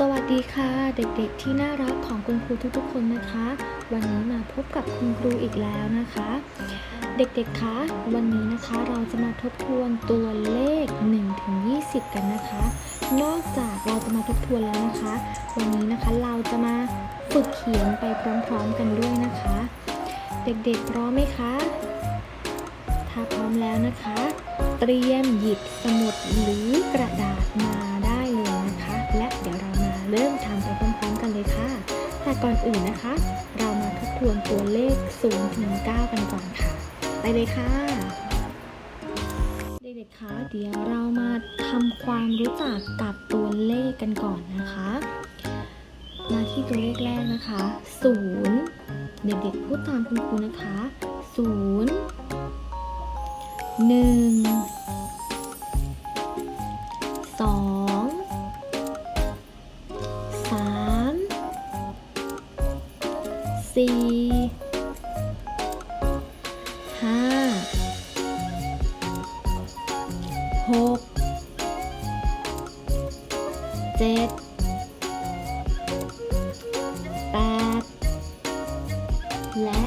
สวัสดีค่ะเด็กๆที่น่ารักของคุณครูทุกๆคนนะคะ วันนี้มาพบกับคุณครูอีกแล้วนะคะ เด็กๆคะวันนี้นะคะเราจะมาทบทวนตัวเลข1ถึง20 กันนะคะ นอกจากเราจะมาทบทวนแล้วนะคะ วันนี้นะคะเราจะมาฝึกเขียนไปพร้อมๆกันด้วยนะคะ เด็กๆพร้อมไหมคะถ้าพร้อมแล้วนะคะ เตรียมหยิบสมุดหรือกระดาษมา เริ่มทำไปพร้อมๆกันเลยค่ะ แต่ก่อนอื่นนะคะ เรามาทบทวนตัวเลข0ถึง9กันก่อนค่ะ ไปเลยค่ะ เด็กๆคะเดี๋ยวเรามาทำความรู้จักกับตัวเลขกันก่อนนะคะมาที่ตัวเลขแรกนะคะ0เด็กๆพูดตามคุณครูนะคะ0 1 และ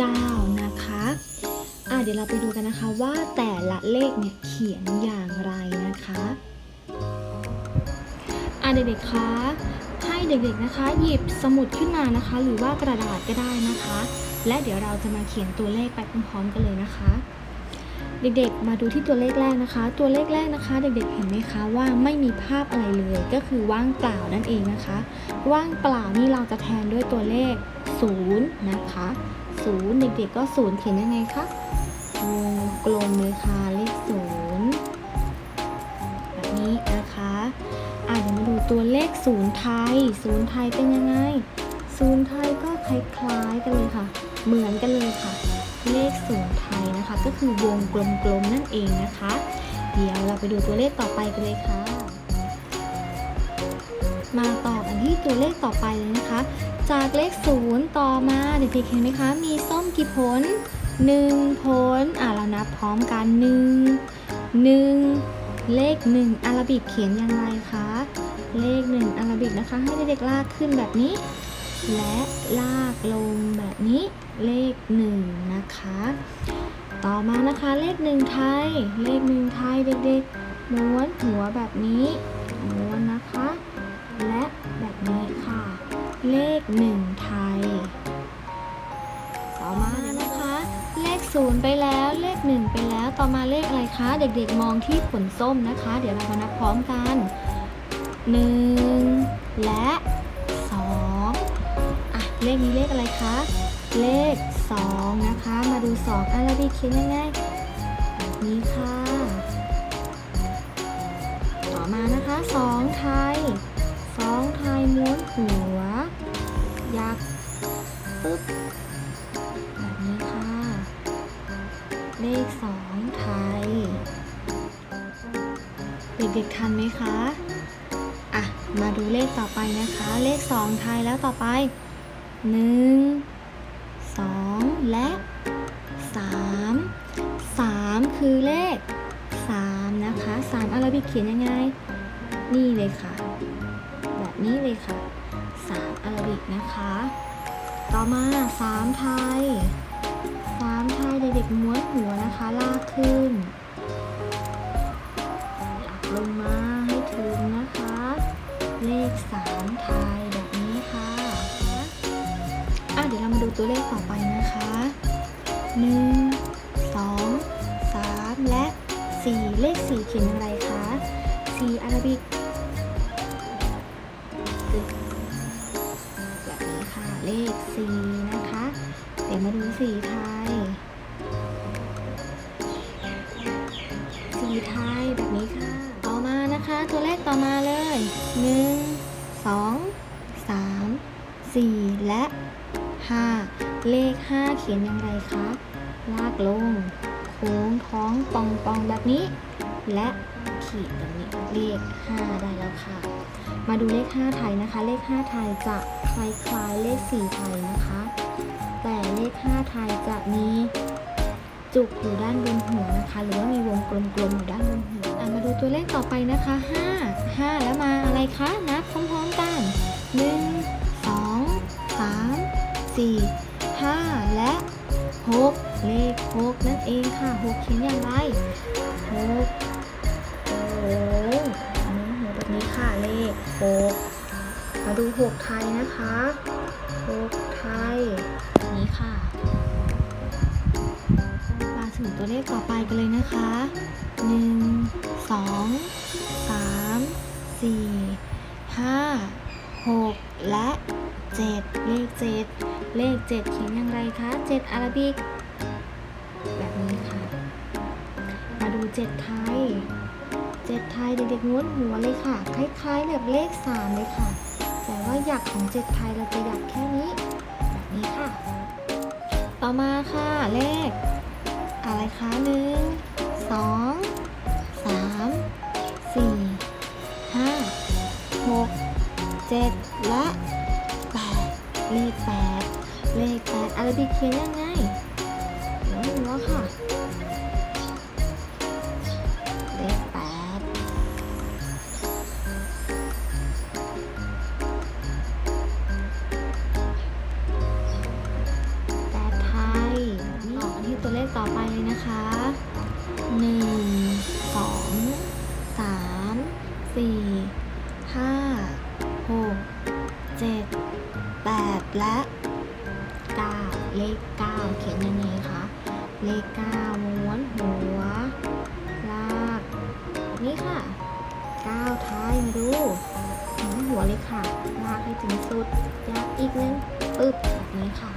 9 นะคะอะเดี๋ยวเราไปดูกันนะคะว่าแต่ละเลขเนี่ยเขียนอย่างไรนะคะอะเด็กๆคะให้เด็กๆนะคะ หยิบสมุดขึ้นมานะคะ หรือว่ากระดาษก็ได้นะคะ และเดี๋ยวเราจะมาเขียนตัวเลขไปพร้อมๆกันเลยนะคะ เด็กๆ มาดูที่ตัวเลขแรกนะคะ ตัวเลขแรกนะคะ เด็กๆ เห็นไหมคะว่าไม่มีภาพอะไรเลย ก็คือว่างเปล่านั่นเองนะคะ ว่างเปล่านี่เราจะแทนด้วยตัวเลข0นะคะ0เด็กๆ ก็0เขียนยังไงคะวงกลมเลยค่ะเลขศูนย์แบบนี้นะคะอะเดี๋ยวมาดูตัวเลขศูนย์ไทยศูนย์ไทยเป็นยังไงศูนย์ไทยก็คล้ายๆกันเลยค่ะ เหมือนกันเลยค่ะ เลขศูนย์ไทยนะคะ ก็คือวงกลมๆนั่นเองนะคะ เดี๋ยวเราไปดูตัวเลขต่อไปกันเลยค่ะ มาต่อกันที่ตัวเลขต่อไปเลยนะคะ จากเลขศูนย์ต่อมาเด็กๆเห็นไหมคะ มีส้มกี่ผลหนึ่งผลอะเรานับพร้อมกันหนึ่งหนึ่งเลขหนึ่งอาราบิกเขียนอย่างไรคะเลขหนึ่งอาราบิกนะคะ ให้เด็กๆลากขึ้นแบบนี้ และลากลงแบบนี้เลขหนึ่งนะคะ ต่อมานะคะเลขหนึ่งไทย เลขหนึ่งไทยเด็กๆม้วนหัวแบบนี้ม้วนนะคะ และแบบนี้ค่ะ เลขหนึ่งไทย ต่อมานะคะ เลขศูนย์ไปแล้วเลขหนึ่งไปแล้วต่อมาเลขอะไรคะ เด็กๆมองที่ผลส้มนะคะ เดี๋ยวเรามานับพร้อมกันหนึ่งและสองอะ เลขนี้เลขอะไรคะ เลขสองนะคะ มาดูสองอาราบิกเขียนยังไงแบบนี้ค่ะ ต่อมานะคะสองไทยสองไทยม้วนหัว ยักษ์ปึ๊บแบบนี้ค่ะ เลขสองไทย เด็กๆทันไหมคะ อะ มาดูเลขต่อไปนะคะ เลขสองไทยแล้วต่อไป หนึ่งสองและสามสามคือเลขสามนะคะสามอาราบิกเขียนยังไง นี่เลยค่ะ แบบนี้เลยค่ะสามอาราบิกนะคะ ต่อมาสามไทยสามไทยเด็กๆม้วนหัวนะคะ ลากขึ้นลากลงมาให้ถึงนะคะ เลขสามไทย ดูตัวเลขต่อไปนะคะหนึ่งสองสามและสี่เลขสี่เขียนอย่างไรคะสี่อาราบิกแบบนี้ค่ะ เลขสี่นะคะเดี๋ยวมาดูสีไทยสีไทยแบบนี้ค่ะ ต่อมานะคะ ตัวเลขต่อมาเลยหนึ่งสองสามสี่และ ห้าเลขห้าเขียนอย่างไรคะ ลากลง โค้งท้องปองปองแบบนี้ และขีดแบบนี้เลขห้าได้แล้วค่ะ มาดูเลข 5 ไทยนะคะ เลข 5 ไทยจะคล้ายๆเลข 4 ไทยนะคะ แต่เลข 5 ไทยจะมีจุกอยู่ด้านบนหัวนะคะ หรือว่ามีวงกลมๆอยู่ด้านบนหัวมาดูตัวเลขต่อไปนะคะ 5 5 แล้วมาอะไรคะ นับพร้อมๆกัน สี่ห้าและหกเลขหกนั่นเองค่ะหกเขียนอย่างไรหกโอ้อันนี้หัวแบบนี้ค่ะ เลขหกมาดูหกไทยนะคะหกไทย นี้ค่ะมาถึงตัวเลขต่อไปกันเลยนะคะ 1 2 3 4 5 6 และ 7 เลข 7 เลข 7 เขียนอย่างไรคะ 7 อาราบิก แบบนี้ค่ะ มาดู 7 ไทย 7 ไทยเด็กๆง้วนหัวเลยค่ะ คล้ายๆแบบเลข 3 เลยค่ะ แต่ว่าหยักของ 7 ไทยเราจะหยักแค่นี้ แบบนี้ค่ะ ต่อมาค่ะ เลข อะไรคะหนึ่งสองสามสี่ห้าหกเจ็ด ขแปดอาราบิกเขียนยังไง 9 เลข 9 เขียนยังไงคะ เลข 9 ม้วนหัว ลาก นี่ค่ะ 9 ท้ายมาดูม้วหัวเลยค่ะ ลากให้ถึงสุดยักอีกนึงปึ๊บแบบนี้ค่ะ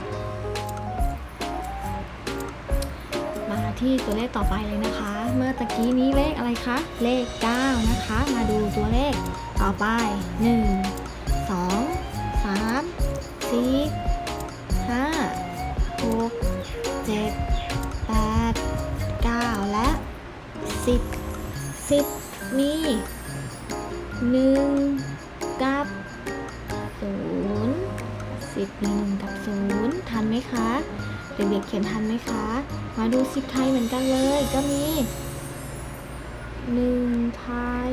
มาที่ตัวเลขต่อไปเลยนะคะ เมื่อตะกี้นี้เลขอะไรคะ เลข 9 นะคะ มาดูตัวเลขต่อไป 1 2 3 4 10 10มี1กับ0 10มี1กับ0ทันไหมคะเด็กๆเขียนทันไหมคะ มาดูสิบไทยเหมือนกันเลย ก็มีหนึ่งไทย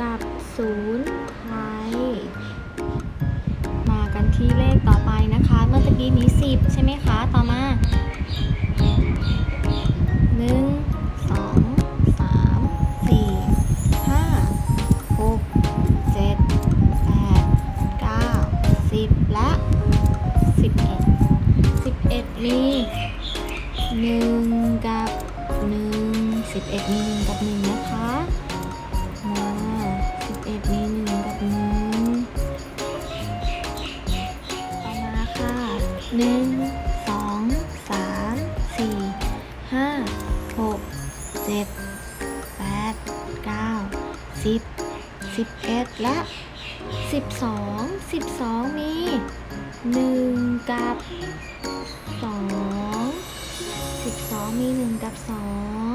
กับศูนย์ไทย มากันที่เลขต่อไปนะคะ เมื่อตะกี้นี้สิบใช่ไหมคะ ต่อมาหนึ่ง มีหนึ่งกับหนึ่งสิบเอ็ดมีหนึ่งกับหนึ่งนะคะมาสิบเอ็ดมีหนึ่งกับหนึ่งต่อมาค่ะหนึ่งสองสามสี่ห้าหกเจ็ดแปดเก้าสิบสิบเอ็ดและสิบสองสิบสองมีหนึ่งกับ สองสิบสองมีหนึ่งกับสอง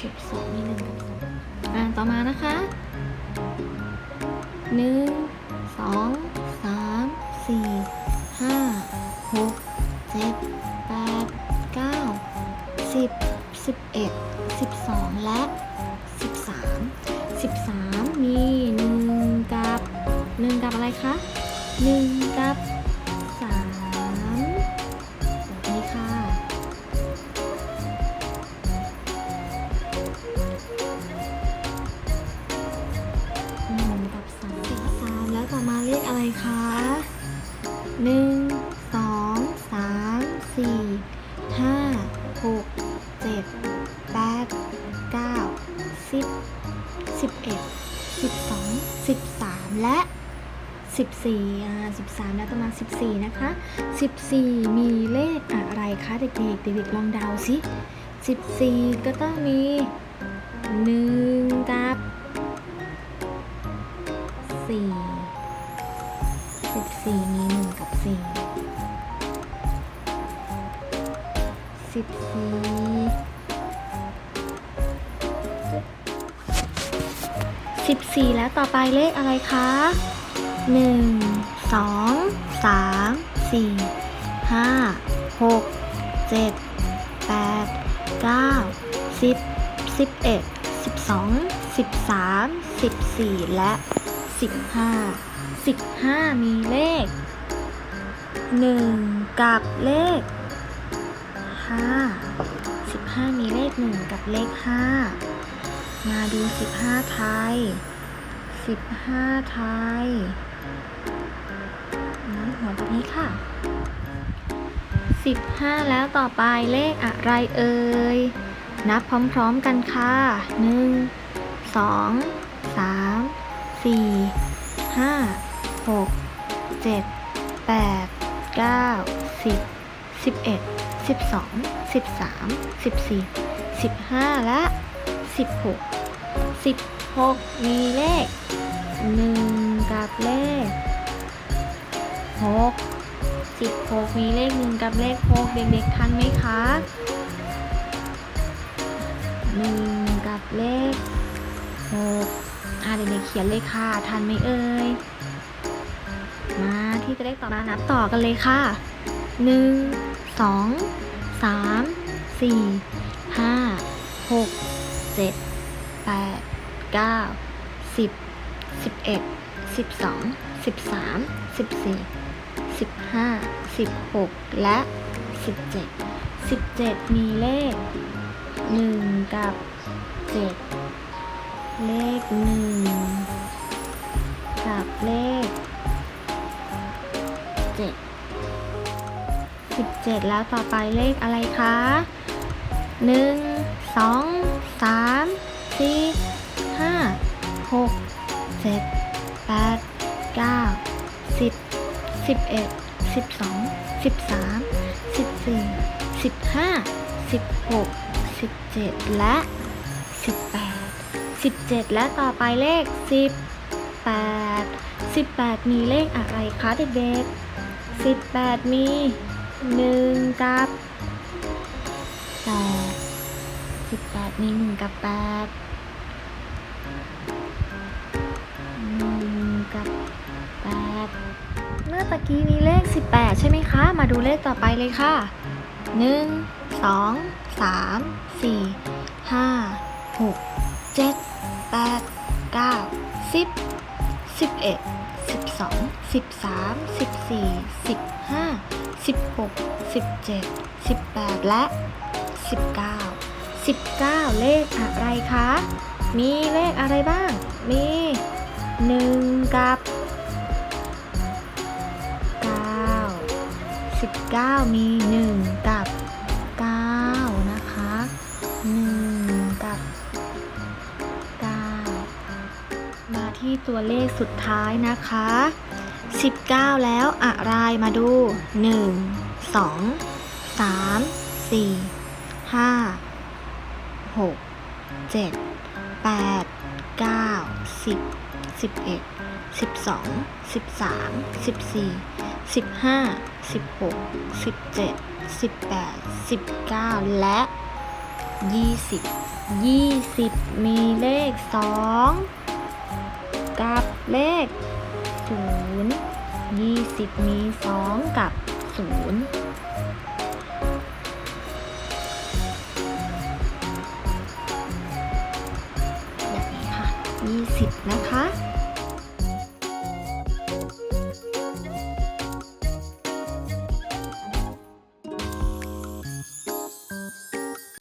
สิบสองมีหนึ่งกับสองอ่าต่อมานะคะหนึ่งสองสามสี่ห้าหกเจ็ดแปดเก้าสิบสิบเอ็ดสิบสองและสิบสามสิบสาม มี 1 กับ 1 กับอะไรคะ 1 กับ3แบบนี้ค่ะหนึ่งกับสามแล้วต่อมาเลขอะไรคะหนึ่ง 14อ่า13 แล้วก็มา 14 นะคะ 14 มีเลขอะไรคะเด็กๆเด็กๆลองเดาสิ14 ก็ต้องมี 1 กับ 4 14 มี 1 กับ 4 14 14 แล้วต่อไปเลขอะไรคะ หนึ่งสองสามสี่ห้าหกเจ็ดแปดเก้าสิบสิบเอ็ดสิบสองสิบสามสิบสี่และสิบห้าสิบห้ามีเลขหนึ่งกับเลขห้าสิบห้ามีเลขหนึ่งกับเลขห้ามาดูสิบห้าไทยสิบห้าไทย น้ำหัวแบบนี้ค่ะ 15 แล้วต่อไปเลขอะไรเอ่ย นับพร้อมๆกันค่ะ 1 2 3 4 5 6 7 8 9 10 11 12 13 14 15 และ 16 16 มีเลข 1 กับเลข6 16มีเลข1กับเลข6เด็กๆทันไหมคะ1กับเลข6อ่าเด็กๆเขียนเลยค่ะ ทันไหมเอ่ย มาที่จะเลขต่อมานับต่อกันเลยค่ะ1 2 3 4 5 6 7 8 9 10 11 12 13 14 15 16และ17 17มีเลข1กับ7เลข1กับเลข7 17แล้วต่อไปเลขอะไรคะ1 2 3 4 5 6 7 8 9 10 11 12 13 14 15 16 17และ18 17และต่อไปเลข18 18มีเลขอะไรคะเด็กๆ18มี1กับ8 18มี1กับ8 1 กับ 8 เมื่อตะกี้มีเลข 18 ใช่ไหมคะ มาดูเลขต่อไปเลยค่ะ 1 2 3 4 5 6 7 8 9 10 11 12 13 14 15 16 17 18 และ 19 19 เลขอะไรคะ มีเลขอะไรบ้าง มี 1กับ9 19มี1กับ9นะคะ1กับ9มาที่ตัวเลขสุดท้ายนะคะ19แล้วอะไรมาดู1 2 3 4 5 6 7 8 9 10 11 12 13 14 15 16 17 18 19 และ 20 20 มีเลข 2 กับเลข 0 20 มี 2 กับ0แบบนี้ค่ะ20นะคะ